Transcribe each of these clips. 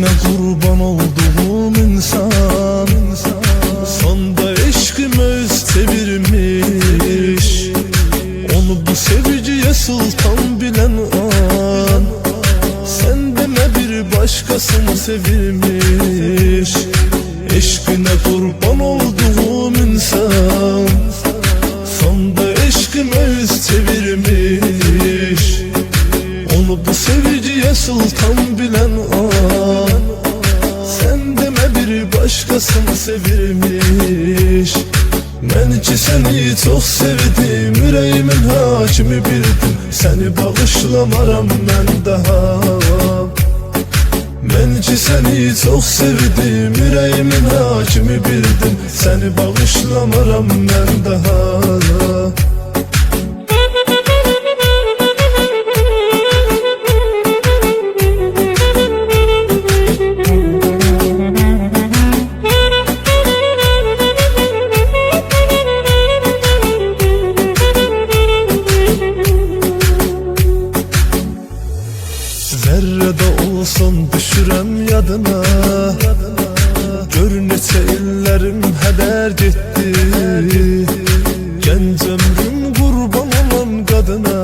Eşkine kurban olduğum insan. Sonda eşkim öz çevirmiş Onu bu seviciye sultan bilen an. Sen deme bir başkasını sevirmiş Eşkine kurban olduğum insan. Sonda eşkim öz çevirmiş Onu bu seviciye sultan bilen an başkasını sevirmiş. Mən ki səni çox sevdim, ürəyimin hakimi bildim. Səni bağışlamaram mən daha. Mən ki səni çox sevdim, ürəyimin hakimi bildim. Səni bağışlamaram mən daha. Olsun düşürem yadına. Gör neçə illərim hədər getdi Gənc ömrüm qurban olan qadına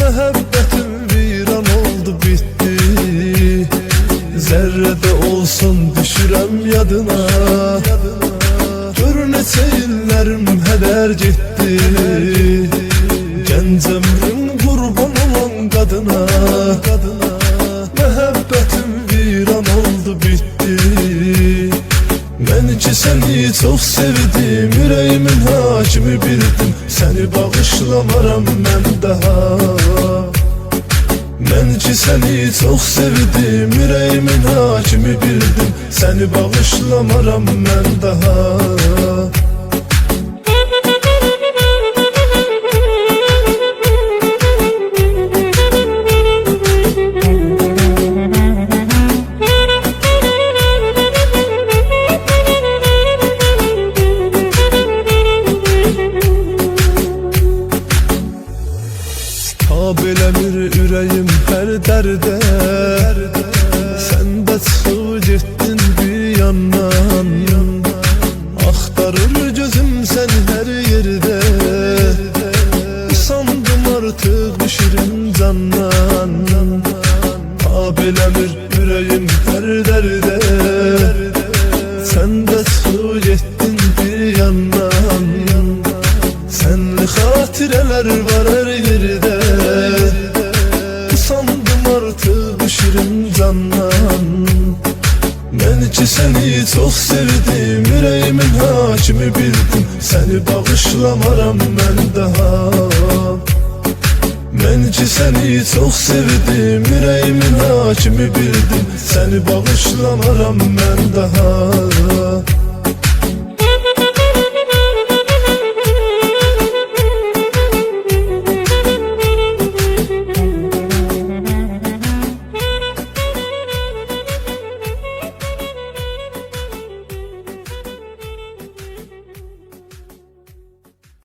Məhəbbətim viran oldu bitdi Zerrede olsun düşürəm yadına. Gör neçə illərim hədər getdi Gənc ömrüm qurban olan qadına oldu bitdi Mən ki səni çox sevdim Yüreğimin hakimi bildim Səni bağışlamaram mən daha. Mən ki səni çox sevdim Yüreğimin hakimi bildim Səni bağışlamaram mən daha Tab eləmir ürəyim hər dərdə Sən də çıxıb getdin bir yandan. Axtarır gözüm səni hər yerdə Sandım artıq düşürüm candan. Tab eləmir ürəyim hər dərdə Sən də çıxıb getdin Senli hatireler var her yerde. Sandım artık düşürüm candan. Ben ki seni çok sevdim Yüreğimin hakimi bildim. Seni bağışlamaram ben daha. Ben ki seni çok sevdim Yüreğimin hakimi bildim. Seni bağışlamaram ben daha